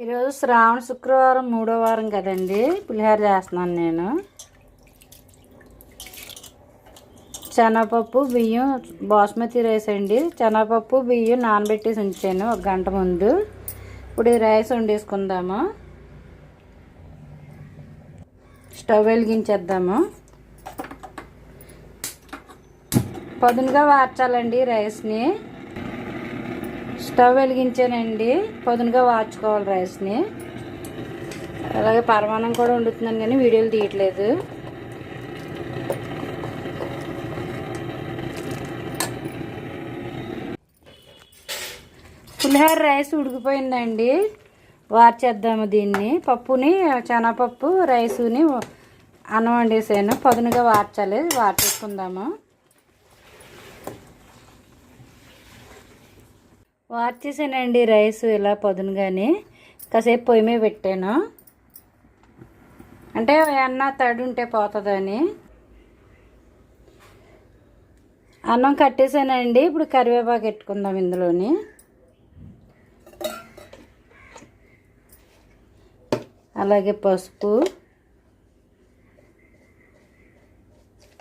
ఈరోజు శ్రావణ శుక్రవారం మూడో వారం కదండి. పులిహోర చేస్తున్నాను నేను. శనగపప్పు బియ్యం బాస్మతి రైస్ అండి. శనగపప్పు బియ్యం నానబెట్టేసి ఉంచాను ఒక గంట ముందు. ఇప్పుడు ఈ రైస్ వండేసుకుందాము. స్టవ్ వెలిగించేద్దాము. పదునుగా వార్చాలండి రైస్ని. స్టవ్ వెలిగించానండి. పొదునుగా వాచుకోవాలి రైస్ని. అలాగే పరమాణం కూడా వండుతున్నాను కానీ వీడియోలు తీయట్లేదు. పులిహోర రైస్ ఉడికిపోయిందండి. వార్చేద్దాము దీన్ని. పప్పుని శనగపప్పు రైసుని అన్నం వండేసాను. పదునుగా వార్చాలి. వార్చేసుకుందాము. వార్చేసానండి రైస్ ఇలా పొదునుగాని. కాసేపు పొయ్యి మీద పెట్టాను. అంటే అన్న తడి ఉంటే పోతుందని. అన్నం కట్టేసానండి ఇప్పుడు కరివేపాకు పెట్టుకుందాం ఇందులోని. అలాగే పసుపు.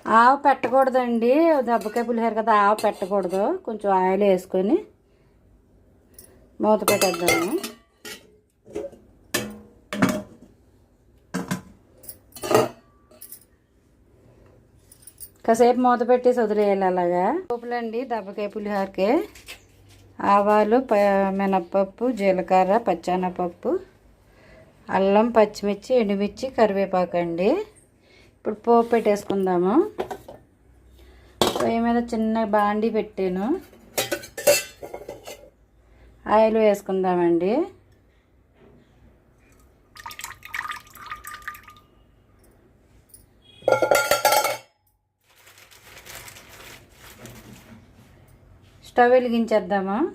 ఆవు పెట్టకూడదండి. దెబ్బకాయ పులిహోర కదా ఆవు పెట్టకూడదు. కొంచెం ఆయిల్ వేసుకొని. మూత పెట్టేద్దాము. కాసేపు మూత పెట్టేసి వదిలేయాలి అలాగా. పోపులండి దెబ్బకాయ పులిహోరకే. ఆవాలు ప మినప్పప్పు జీలకర్ర పచ్చెనపప్పు అల్లం పచ్చిమిర్చి ఎండుమిర్చి కరివేపాకు అండి. ఇప్పుడు పోపు పెట్టేసుకుందాము. పొయ్యి మీద చిన్న బాండి పెట్టాను. ఆయిల్ వేసుకుందామండి. స్టవ్ వెలిగించేద్దాము?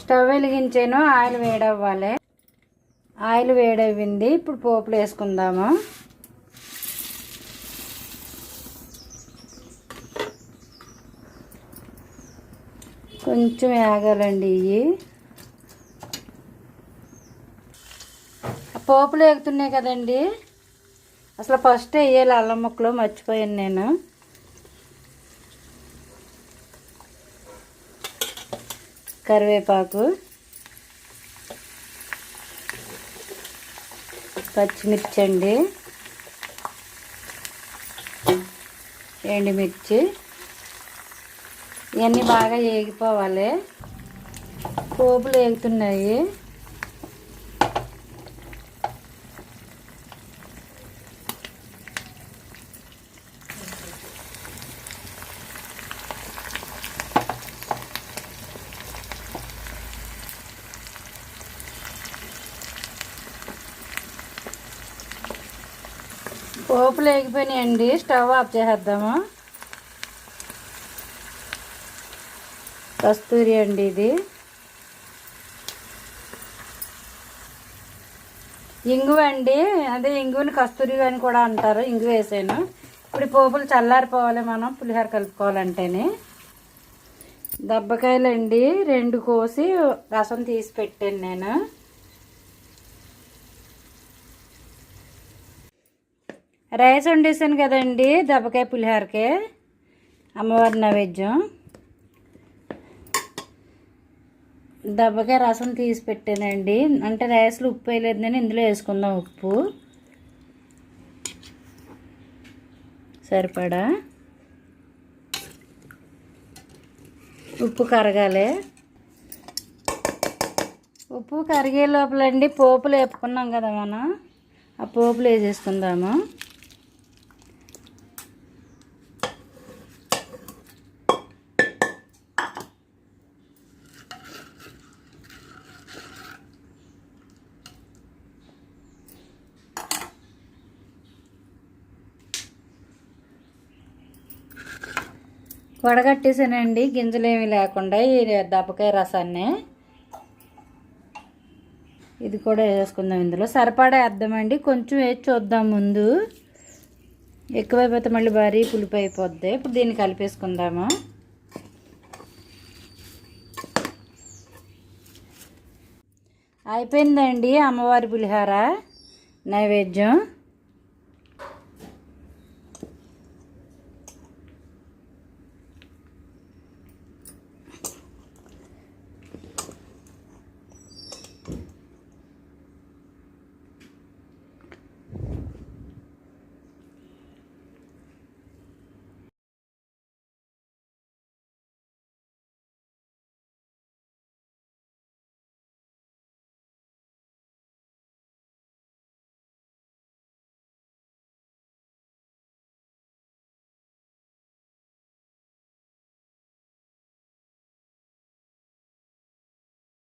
స్టవ్ వెలిగించాను ఆయిల్ వేడవ్వాలి. ఆయిల్ వేడవ్వింది ఇప్పుడు పోపులు వేసుకుందాము? కొంచెం వేగాలండి ఇవి. పోపులు ఎగుతున్నాయి కదండి. అసలు ఫస్ట్ వేయాలి అల్లం ముక్కలు మర్చిపోయాను నేను. కరివేపాకు పచ్చిమిర్చి అండి ఎండుమిర్చి. ఇవన్నీ బాగా వేగిపోవాలి పోపులు వేగుతున్నాయి పోపులు వేగిపోయినాయండి స్టవ్ ఆఫ్ చేసేద్దాము. కస్తూరి అండి ఇది. ఇంగువ అండి. అదే ఇంగుని కస్తూరి అని కూడా అంటారు. ఇంగు వేసాను. ఇప్పుడు పోపులు చల్లారిపోవాలి మనం పులిహోర కలుపుకోవాలంటేనే. దెబ్బకాయలు అండి రెండు కోసి రసం తీసి పెట్టాను నేను. రైస్ వండేసాను కదండి దెబ్బకాయ పులిహోరకే. అమ్మవారి నైవేద్యం. దెబ్బకాయ రసం తీసి పెట్టానండి. అంటే రైస్లో ఉప్పు వేయలేదు నేను ఇందులో వేసుకుందాం ఉప్పు. సరిపడా? ఉప్పు కరగాలి. ఉప్పు కరిగే లోపలండి పోపులు వేపుకున్నాం కదా మనం. ఆ పోపులు వేసేసుకుందాము. వడగట్టేసానండి గింజలు ఏమీ లేకుండా ఈ దప్పకాయ రసాన్ని. ఇది కూడా వేసుకుందాం ఇందులో. సరిపడా వేద్దామండి కొంచెం వేసి చూద్దాం ముందు. ఎక్కువైపోతే మళ్ళీ భారీ పులుపు అయిపోద్ది. ఇప్పుడు దీన్ని కలిపేసుకుందాము. అయిపోయిందండి అమ్మవారి పులిహార నైవేద్యం.